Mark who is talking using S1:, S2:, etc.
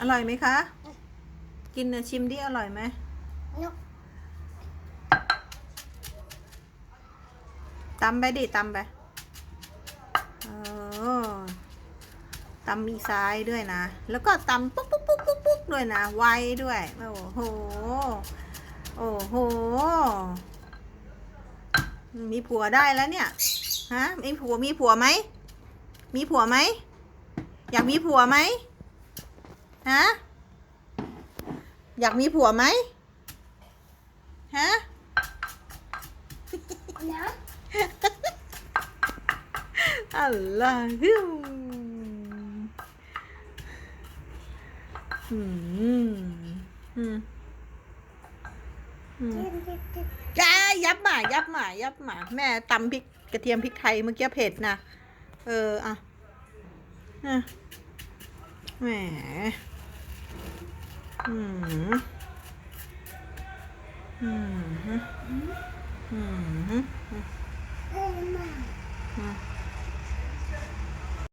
S1: อร่อยไหมคะ กินนะชิมดิอร่อยไหม
S2: นก
S1: ตำไปดิตำไปเออตำมีซ้ายด้วยนะ แล้วก็ตำปุ๊กปุ๊กปุ๊กปุ๊กปุ๊กด้วยนะ ไวด้วย โอ้โห โอ้โห มีผัวได้แล้วเนี่ย ฮะ มีผัว มีผัวไหม มีผัวไหม อยากมีผัวไหม ฮะ อยากมีผัวไหมฮะ
S2: นะ
S1: อะไรฮึมอืมอืมอืม
S2: เจ็บเจ็บเจ็บ
S1: จ้ายับหมา ยับหมา ยับหมา แม่ตำพริกกระเทียมพริกไทยเมื่อกี้เผ็ดนะ เออ อะอะ แหมอืมอืมอืมอืม